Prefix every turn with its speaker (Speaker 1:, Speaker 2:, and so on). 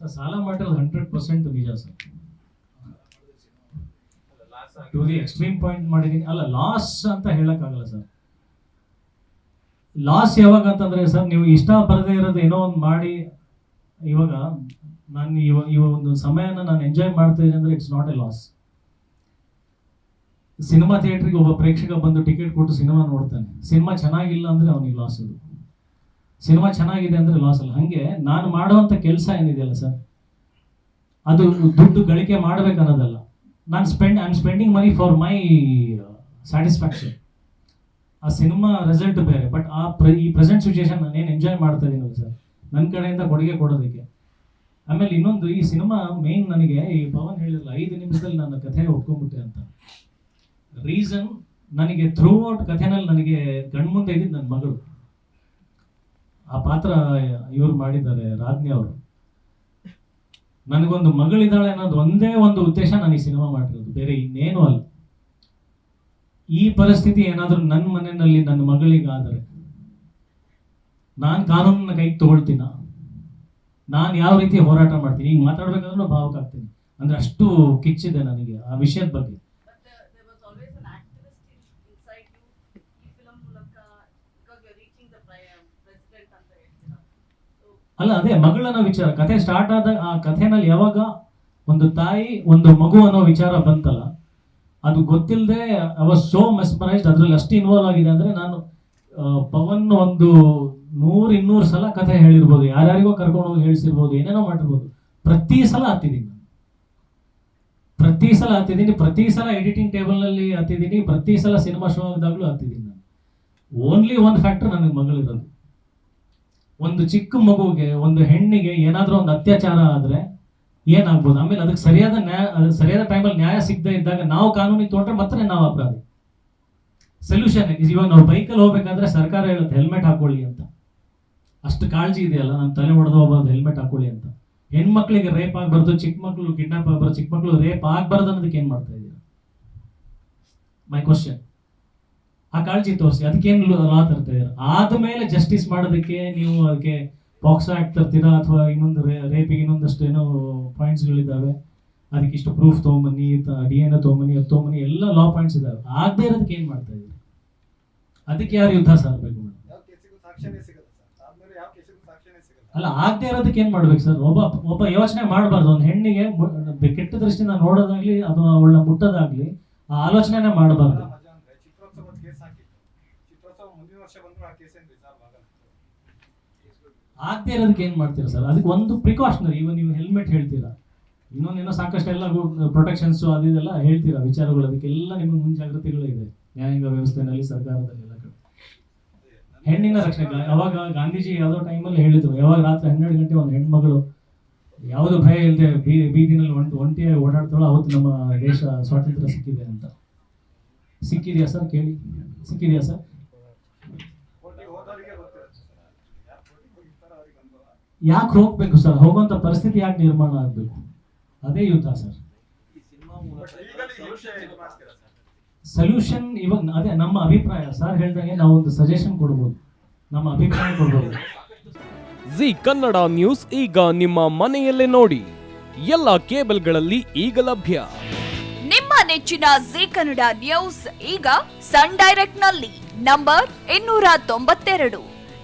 Speaker 1: Sir, ಸಾಲ ಮಾಡಿರೋದು hundred percent ನಿಜ sir. To the extreme point ಮಾಡಿದೀನಿ. ಅಲ್ಲ ಲಾಸ್ ಅಂತ ಹೇಳಕ್ಕಾಗಲ್ಲ ಸರ್. ಲಾಸ್ ಯಾವಾಗ ಅಂತಂದ್ರೆ ಸರ್, ನೀವು ಇಷ್ಟ ಬರದೇ ಇರೋದು ಏನೋ ಒಂದು ಮಾಡಿ, ಇವಾಗ ನಾನು ಇವಾಗ ಇವಾಗ ಒಂದು ಸಮಯನ ನಾನು ಎಂಜಾಯ್ ಮಾಡ್ತಿದ್ದೀನಿ ಅಂದ್ರೆ it's not a loss cinema ಥಿಯೇಟ್ರಿಗೆ ಒಬ್ಬ ಪ್ರೇಕ್ಷಕ ಬಂದು ಟಿಕೆಟ್ ಕೊಟ್ಟು ಸಿನಿಮಾ ನೋಡ್ತಾನೆ. ಸಿನಿಮಾ ಚೆನ್ನಾಗಿಲ್ಲ ಅಂದ್ರೆ ಅವನಿಗೆ ಲಾಸ್ ಅದು. ಸಿನಿಮಾ ಚೆನ್ನಾಗಿದೆ ಅಂದ್ರೆ ಲಾಸ್ ಅಲ್ಲ. ಹಾಗೆ ನಾನು ಮಾಡುವಂತ ಕೆಲಸ ಏನಿದೆಯಲ್ಲ ಸರ್? ಅದು ದುಡ್ಡು ಗಳಿಕೆ ಮಾಡ್ಬೇಕು ಅನ್ನೋದಲ್ಲ. ನಾನು spend I spending money for my satisfaction ಆ ಸಿನಿಮಾ ರಿಸಲ್ಟ್ ಬೇರೆ ಬಟ್ ಆ ಪ್ರ, ಈ ಪ್ರೆಸೆಂಟ್ ಸಿಚುಯೇಷನ್ ನಾನು ಏನು ಎಂಜಾಯ್ ಮಾಡ್ತಾ ಇದ್ದೀನಲ್ಲ ಸರ್? ನನ್ನ ಕಡೆಯಿಂದ ಕೊಡುಗೆ ಕೊಡೋದಕ್ಕೆ. ಆಮೇಲೆ ಇನ್ನೊಂದು, ಈ ಸಿನಿಮಾ ಮೇನ್ ನನಗೆ, ಈ ಪವನ್ ಹೇಳಿರಲ್ಲ ಐದು ನಿಮಿಷದಲ್ಲಿ ನನ್ನ ಕಥೆ ಒಪ್ಕೊಂಡ್ಬಿಟ್ಟೆ ಅಂತ. ರೀಸನ್ ನನಗೆ ಥ್ರೂ ಔಟ್ ಕಥೆನಲ್ಲಿ ನನಗೆ ಕಣ್ಮುಂದೆ ಇದ್ದಿದ್ದು ನನ್ನ ಮಗಳು. ಆ ಪಾತ್ರ ಇವ್ರು ಮಾಡಿದ್ದಾರೆ ರಾಜ್ಞಿ ಅವರು. ನನಗೊಂದು ಮಗಳಿದ್ದಾಳೆ ಅನ್ನೋದು ಒಂದೇ ಒಂದು ಉದ್ದೇಶ ನನಗೆ ಸಿನಿಮಾ ಮಾಡಿರೋದು, ಬೇರೆ ಇನ್ನೇನು ಅಲ್ಲ. ಈ ಪರಿಸ್ಥಿತಿ ಏನಾದರೂ ನನ್ನ ಮನೆಯಲ್ಲಿ ನನ್ನ ಮಗಳಿಗಾದರೆ, ನಾನು ಕಾನೂನನ್ನ ಕೈಗೆ ತಗೊಳ್ತೀನ? ನಾನು ಯಾವ ರೀತಿ ಹೋರಾಟ ಮಾಡ್ತೀನಿ? ಈಗ ಮಾತಾಡ್ಬೇಕಾದ್ರೂ ಭಾವಕ ಆಗ್ತೀನಿ ಅಂದ್ರೆ ಅಷ್ಟು ಕಿಚ್ಚಿದೆ ನನಗೆ ಆ ವಿಷಯದ ಬಗ್ಗೆ. ಅಲ್ಲ, ಅದೇ ಮಗಳನ್ನ ವಿಚಾರ. ಕಥೆ ಸ್ಟಾರ್ಟ್ ಆದ ಆ ಕಥೆನಲ್ಲಿ ಯಾವಾಗ ಒಂದು ತಾಯಿ ಒಂದು ಮಗು ಅನ್ನೋ ವಿಚಾರ ಬಂತಲ್ಲ, ಅದು ಗೊತ್ತಿಲ್ಲದೆ ವಾಸ್ ಸೋ ಮೆಸ್ಮರೈಸ್ಡ್ ಅದ್ರಲ್ಲಿ ಅಷ್ಟು ಇನ್ವಾಲ್ವ್ ಆಗಿದೆ ಅಂದ್ರೆ ನಾನು ಪವನ್ ಒಂದು ನೂರ್, ಇನ್ನೂರು ಸಲ ಕಥೆ ಹೇಳಿರ್ಬೋದು, ಯಾರ್ಯಾರಿಗೋ ಕರ್ಕೊಂಡು ಹೋಗಿ ಹೇಳಿಸಿರ್ಬೋದು, ಏನೇನೋ ಮಾಡಿರ್ಬೋದು. ಪ್ರತಿ ಸಲ ಹತ್ತಿದ್ದೀನಿ ಪ್ರತಿ ಸಲ ಹತ್ತಿದ್ದೀನಿ, ಪ್ರತಿ ಸಲ ಎಡಿಟಿಂಗ್ ಟೇಬಲ್ನಲ್ಲಿ ಹತ್ತಿದ್ದೀನಿ, ಪ್ರತಿ ಸಲ ಸಿನಿಮಾ ಶೋ ಆದಾಗಲೂ ಹತ್ತಿದ್ದೀನಿ ಓನ್ಲಿ ಒನ್ ಫ್ಯಾಕ್ಟರ್ ನನಗೆ ಮಗಳಿರೋದು ಒಂದು ಚಿಕ್ಕ ಮಗುವಿಗೆ, ಒಂದು ಹೆಣ್ಣಿಗೆ ಏನಾದರೂ ಒಂದು ಅತ್ಯಾಚಾರ ಆದ್ರೆ ಏನಾಗ್ಬೋದು? ಆಮೇಲೆ ಅದಕ್ಕೆ ಸರಿಯಾದ ನ್ಯಾಯ ಸರಿಯಾದ ಟೈಮಲ್ಲಿ ನ್ಯಾಯ ಸಿಗದೆ ಇದ್ದಾಗ ನಾವು ಕಾನೂನಿಗೆ ತೊಗೊಂಡ್ರೆ ಮತ್ತೆ ನಾವು ಅಪರಾಧಿ. ಸೊಲ್ಯೂಷನ್ ಇವಾಗ ನಾವು ಬೈಕಲ್ಲಿ ಹೋಗ್ಬೇಕಾದ್ರೆ ಸರ್ಕಾರ ಹೇಳುತ್ತೆ ಹೆಲ್ಮೆಟ್ ಹಾಕೊಳ್ಳಿ ಅಂತ. ಅಷ್ಟು ಕಾಳಜಿ ಇದೆಯಲ್ಲ ನಾನು ತಲೆ ಹೊಡೆದು ಹೋಗ್ಬಾರ್ದು ಹೆಲ್ಮೆಟ್ ಹಾಕೊಳ್ಳಿ ಅಂತ. ಹೆಣ್ಮಕ್ಳಿಗೆ ರೇಪ್ ಆಗಬಾರ್ದು, ಚಿಕ್ಕ ಮಕ್ಕಳು ಕಿಡ್ನಾಪ್ ಆಗ್ಬಾರ್ದು, ಚಿಕ್ಕ ಮಕ್ಕಳು ರೇಪ್ ಆಗಬಾರ್ದು ಅನ್ನೋದಕ್ಕೆ ಏನು ಮಾಡ್ತಾ ಇದ್ದೀರಾ ಮೈ ಕ್ವಶನ್ ಆ ಕಾಳಜಿ ತೋರಿಸಿ. ಅದಕ್ಕೇನು ಲಾ ತರ್ತಾ ಇದ್ದಾರೆ ಆದ್ಮೇಲೆ ಜಸ್ಟಿಸ್ ಮಾಡೋದಕ್ಕೆ ನೀವು ಅದಕ್ಕೆ ಬಾಕ್ಸ್ ಆಕ್ಟ್ ತರ್ತೀರಾ? ಅಥವಾ ಇನ್ನೊಂದು ರೇಪಿಗೆ ಇನ್ನೊಂದಷ್ಟು ಏನೋ ಪಾಯಿಂಟ್ಸ್ಗಳಿದ್ದಾವೆ ಅದಕ್ಕೆ ಇಷ್ಟು ಪ್ರೂಫ್ ತೊಗೊಂಬನ್ನಿ ಡಿ ಎನ್ ಎ ತೊಗೊಂಬನ್ನಿ ಅದು ತೊಗೊಂಬನ್ನಿ ಎಲ್ಲ ಲಾ ಪಾಯಿಂಟ್ಸ್ ಇದ್ದಾವೆ. ಆಗದೆ ಇರೋದಕ್ಕೆ ಏನು ಮಾಡ್ತಾ ಇದ್ದೀರಿ? ಅದಕ್ಕೆ ಯಾರು ಯುದ್ಧ ಸಾರಬೇಕು ಅಲ್ಲ ಆಗದೆ ಇರೋದಕ್ಕೆ ಏನ್ ಮಾಡ್ಬೇಕು ಸರ್? ಒಬ್ಬ ಒಬ್ಬ ಯೋಚನೆ ಮಾಡಬಾರ್ದು. ಒಂದು ಹೆಣ್ಣಿಗೆ ಕೆಟ್ಟ ದೃಷ್ಟಿಯಿಂದ ನೋಡೋದಾಗ್ಲಿ ಅಥವಾ ಅವಳನ್ನ ಮುಟ್ಟೋದಾಗ್ಲಿ ಆ ಆಲೋಚನೆನೇ ಮಾಡಬಾರ್ದು.
Speaker 2: ಮುಂದಿನ ವರ್ಷ ಏನು
Speaker 1: ಮಾಡ್ತೀರಾ ಸರ್? ಅದಕ್ಕೆ ಒಂದು ಪ್ರಿಕಾಷನರಿ ಇವಾಗ ನೀವು ಹೆಲ್ಮೆಟ್ ಹೇಳ್ತೀರಾ? ಇನ್ನೊಂದೇನೋ ಸಾಕಷ್ಟು ಎಲ್ಲ ಪ್ರೊಟೆಕ್ಷನ್ಸ್ ಅದು ಇದೆಲ್ಲ ಹೇಳ್ತೀರಾ, ವಿಚಾರಗಳು? ಅದಕ್ಕೆಲ್ಲ ನಿಮಗೆ ಮುಂಜಾಗ್ರತೆಗಳು ಇದೆ, ನ್ಯಾಯಾಂಗ ವ್ಯವಸ್ಥೆನಲ್ಲಿ, ಸರ್ಕಾರದಲ್ಲಿ ಎಲ್ಲ ಹೆಣ್ಣಿನ ರಕ್ಷಣೆ ಯಾವಾಗ ಗಾಂಧೀಜಿ ಯಾವುದೋ ಟೈಮಲ್ಲಿ ಹೇಳಿದ್ರು, ಯಾವಾಗ ರಾತ್ರಿ ಹನ್ನೆರಡು ಗಂಟೆ ಒಂದು ಹೆಣ್ಮಗಳು ಯಾವುದು ಭಯ ಇಲ್ಲದೆ ಬೀ ಬೀದಿನಲ್ಲಿ ಒಂಟಿ ಒಂಟಿಯಾಗಿ ಓಡಾಡ್ತಾಳೋ, ಅವತ್ತು ನಮ್ಮ ದೇಶ ಸ್ವಾತಂತ್ರ್ಯ ಸಿಕ್ಕಿದೆ ಅಂತ. ಸಿಕ್ಕಿದೆಯಾ ಸರ್? ಕೇಳಿ. ಸಿಕ್ಕಿದೆಯಾ ಸರ್? ಯಾಕೆ ಹೋಗ್ಬೇಕು ಸರ್? ಹೋಗುವಂತ ಪರಿಸ್ಥಿತಿ ಯಾಕೆ ನಿರ್ಮಾಣ ಆಗ್ಬೇಕು? ಅದೇ ಯುದ್ಧ ಸರ್. ಸೊಲ್ಯೂಷನ್ ಇವಾಗ ಅದೇ ನಮ್ಮ ಅಭಿಪ್ರಾಯ. ಸರ್ ಹೇಳ್ದಂಗೆ ನಾವು ಒಂದು ಸಜೆಷನ್ ಕೊಡ್ಬೋದು. ನಮ್ಮ ಅಭಿಪ್ರಾಯ ಕೊಡ್ಬೋದು.
Speaker 3: ಜಿ ಕನ್ನಡ ನ್ಯೂಸ್ ಈಗ ನಿಮ್ಮ ಮನೆಯಲ್ಲೇ ನೋಡಿ. ಎಲ್ಲ ಕೇಬಲ್ಗಳಲ್ಲಿ ಈಗ ಲಭ್ಯ.
Speaker 4: ನಿಮ್ಮ ನೆಚ್ಚಿನ ಜಿ ಕನ್ನಡ ನ್ಯೂಸ್ ಈಗ ಸನ್ ಡೈರೆಕ್ಟ್ನಲ್ಲಿ ನಂಬರ್ ಇನ್ನೂರ ತೊಂಬತ್ತೆರಡು.